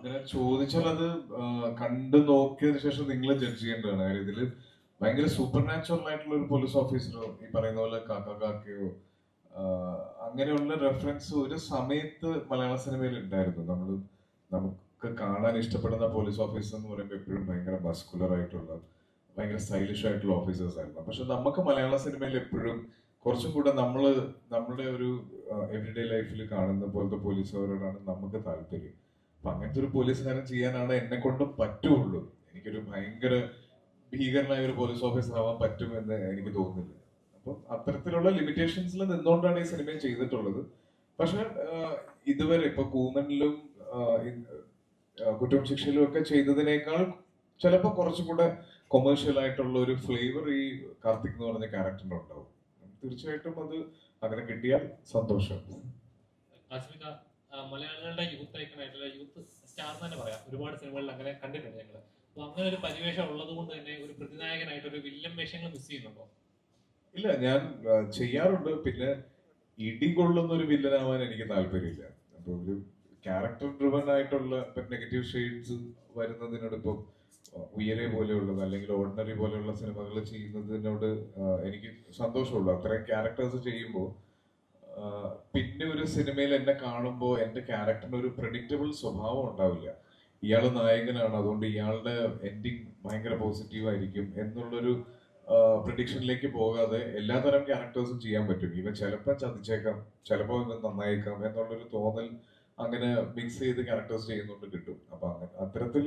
അങ്ങനെ ചോദിച്ചാൽ അത് കണ്ട് നോക്കിയതിനു ശേഷം നിങ്ങൾ ജഡ്ജ് ചെയ്യേണ്ടതാണ്. കാര്യം ഇതിൽ ഭയങ്കര സൂപ്പർ നാച്ചുറൽ ആയിട്ടുള്ള ഒരു പോലീസ് ഓഫീസറോ ഈ പറയുന്ന പോലെ കാക്ക കാക്കയോ അങ്ങനെയുള്ള റെഫറൻസ് ഒരു സമയത്ത് മലയാള സിനിമയിൽ ഉണ്ടായിരുന്നു. നമ്മൾ നമുക്ക് കാണാൻ ഇഷ്ടപ്പെടുന്ന പോലീസ് ഓഫീസർ എന്ന് പറയുമ്പോൾ എപ്പോഴും ഭയങ്കര മസ്കുലർ ആയിട്ടുള്ള ഭയങ്കര സ്റ്റൈലിഷ് ആയിട്ടുള്ള ഓഫീസേഴ്സ് ആയിരുന്നു. പക്ഷെ നമുക്ക് മലയാള സിനിമയിൽ എപ്പോഴും കുറച്ചും കൂടെ നമ്മൾ നമ്മുടെ ഒരു എവറിഡേ ലൈഫിൽ കാണുന്ന പോലത്തെ പോലീസുകാരോടാണ് നമുക്ക് താല്പര്യം. അപ്പൊ അങ്ങനത്തെ ഒരു പോലീസുകാരൻ ചെയ്യാനാണ് എന്നെ കൊണ്ട് പറ്റുള്ളൂ. എനിക്കൊരു ഭയങ്കര ഭീകരനായ ഒരു പോലീസ് ഓഫീസർ ആവാൻ പറ്റുമെന്ന് എനിക്ക് തോന്നുന്നില്ല. അപ്പം അത്തരത്തിലുള്ള ലിമിറ്റേഷൻസിൽ നിന്നുകൊണ്ടാണ് ഈ സിനിമ ചെയ്തിട്ടുള്ളത്. പക്ഷെ ഇതുവരെ ഇപ്പൊ കൂമനിലും കുറ്റവും ശിക്ഷയിലും ഒക്കെ ചെയ്തതിനേക്കാൾ ചിലപ്പോൾ കുറച്ചും കൂടെ കൊമേഴ്ഷ്യൽ ആയിട്ടുള്ള ഒരു ഫ്ലേവർ ഈ കാർത്തിക് എന്ന് പറഞ്ഞ ക്യാരക്ടറിന് ഉണ്ടാവും. തീർച്ചയായിട്ടും അത് അങ്ങനെ കിട്ടിയാൽ സന്തോഷം. മലയാളികളുടെ യൂത്ത് ഐക്കണായിട്ടുള്ള യൂത്ത് സ്റ്റാർ തന്നെ പറയാം. ഒരുപാട് സിനിമകളിൽ അങ്ങനെ കണ്ടിട്ടുണ്ട് ഞങ്ങൾ അപ്പൊ അങ്ങനെ ഒരു പരിവേഷം ഉള്ളത് കൊണ്ട് തന്നെ ഒരു പ്രതിനായകനായിട്ട് ഒരു വില്ലൻ വേഷങ്ങൾ മിസ് ചെയ്യുന്നുണ്ടോ? ഇല്ല ഞാൻ ചെയ്യാറുണ്ട്. പിന്നെ ഇടികൊള്ളുന്ന ഒരു വില്ലനാവാൻ എനിക്ക് താല്പര്യമില്ല. അപ്പൊ ഒരു ക്യാരക്ടർ ഡ്രിവൻ ആയിട്ടുള്ള നെഗറ്റീവ് ഷെയ്ഡ്സ് വരുന്നതിനോട് ഇപ്പൊ ഉയരെ പോലെയുള്ളത് അല്ലെങ്കിൽ ഓർഡിനറി പോലെയുള്ള സിനിമകൾ ചെയ്യുന്നതിനോട് എനിക്ക് സന്തോഷമുള്ളൂ. അത്രയും ക്യാരക്ടേഴ്സ് ചെയ്യുമ്പോൾ പിന്നെ ഒരു സിനിമയിൽ എന്നെ കാണുമ്പോൾ എന്റെ ക്യാരക്ടറിന് ഒരു പ്രഡിക്റ്റബിൾ സ്വഭാവം ഉണ്ടാവില്ല. ഇയാൾ നായകനാണ് അതുകൊണ്ട് ഇയാളുടെ എൻഡിങ് ഭയങ്കര പോസിറ്റീവ് ആയിരിക്കും എന്നുള്ളൊരു പ്രഡിക്ഷനിലേക്ക് പോകാതെ എല്ലാതരം ക്യാരക്ടേഴ്സും ചെയ്യാൻ പറ്റും. ഇവൻ ചിലപ്പോൾ ചതിച്ചേക്കാം ചിലപ്പോൾ ഇവൻ നന്നായേക്കാം എന്നുള്ളൊരു തോന്നൽ അങ്ങനെ മിക്സ് ചെയ്ത് ക്യാരക്ടേഴ്സ് ചെയ്യുന്നുണ്ട് കിട്ടും. അപ്പൊ അങ്ങനെ അത്തരത്തിൽ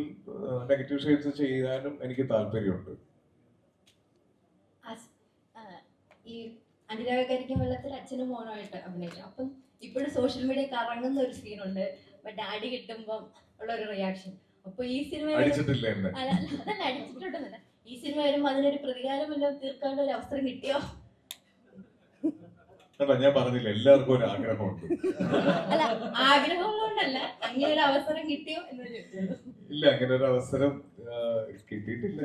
നെഗറ്റീവ് ഷെയ്ഡ്സ് ചെയ്യാനും എനിക്ക് താല്പര്യമുണ്ട്. ഈ അനുരാഗകരിക്കും വെള്ളത്തിൽ അച്ഛനും മോനുമായിട്ട് അഭിനയിച്ചു അപ്പം ഇപ്പോഴും സോഷ്യൽ മീഡിയ കറങ്ങുന്ന ഒരു സീനുണ്ട് ഡാഡി കിട്ടുമ്പം ഉള്ള ഒരു റിയാക്ഷൻ അപ്പൊ ഈ സിനിമ അതല്ല അടിച്ചിട്ടുണ്ടെന്നല്ല ഈ സിനിമ വരുമ്പോ അതിനൊരു പ്രതികാരം എല്ലാം തീർക്കാനുള്ള ഒരു അവസരം കിട്ടിയോ? ഞാൻ പറഞ്ഞില്ല എല്ലാവർക്കും ഒരു ആഗ്രഹമുണ്ട്. അല്ല ആഗ്രഹം കൊണ്ടല്ല അങ്ങനെ ഒരു അവസരം കിട്ടിയോ എന്ന് ഇല്ല അങ്ങനെ ഒരു അവസരം കിട്ടിയിട്ടില്ല.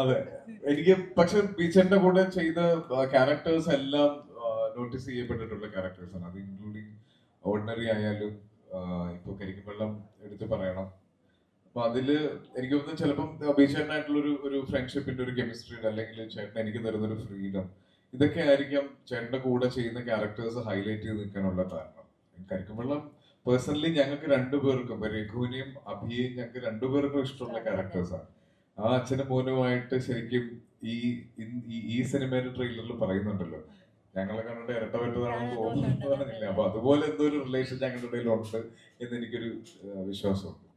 അതെ. എനിക്ക് പക്ഷെ ബീച്ചറിന്റെ കൂടെ ചെയ്ത ക്യാരക്ടേഴ്സ് എല്ലാം നോട്ടീസ് ചെയ്യപ്പെട്ടിട്ടുള്ള ക്യാരക്ടേഴ്സ് ആണ്. അത് ഇൻക്ലൂഡിങ് ഓർഡിനറി ആയാലും ഇപ്പൊ വെള്ളം എടുത്ത് പറയണം. അപ്പൊ അതിൽ എനിക്ക് തോന്നുന്നു ചിലപ്പം ബീച്ചേട്ടനായിട്ടുള്ള ഒരു ഒരു ഫ്രണ്ട്ഷിപ്പിന്റെ ഒരു കെമിസ്ട്രി അല്ലെങ്കിൽ ചേട്ടൻ എനിക്ക് തരുന്ന ഒരു ഫ്രീഡം ഇതൊക്കെ ആയിരിക്കാം ചേട്ടന്റെ കൂടെ ചെയ്യുന്ന ക്യാരക്ടേഴ്സ് ഹൈലൈറ്റ് ചെയ്ത് നിൽക്കാനുള്ള കാരണം. കരിക്കുമ്പള്ളം പേഴ്സണലി ഞങ്ങൾക്ക് രണ്ടുപേർക്കും രഘുവിനെയും അഭിയെയും ഞങ്ങൾക്ക് രണ്ടുപേർക്കും ഇഷ്ടമുള്ള ക്യാരക്ടേഴ്സാണ് ആ അച്ഛനും മോനുമായിട്ട് ശരിക്കും ഈ ഈ- സിനിമയുടെ ട്രെയിലറിൽ പറയുന്നുണ്ടല്ലോ. ഞങ്ങളെ കണ്ടിട്ട് ഇരട്ട പറ്റതാണെന്ന് തോന്നുന്നു പറഞ്ഞില്ല? അപ്പൊ അതുപോലെ എന്തോ ഒരു റിലേഷൻ ഞങ്ങളുടെ ഇടയിലുണ്ട് എന്ന് എനിക്കൊരു വിശ്വാസമുണ്ട്.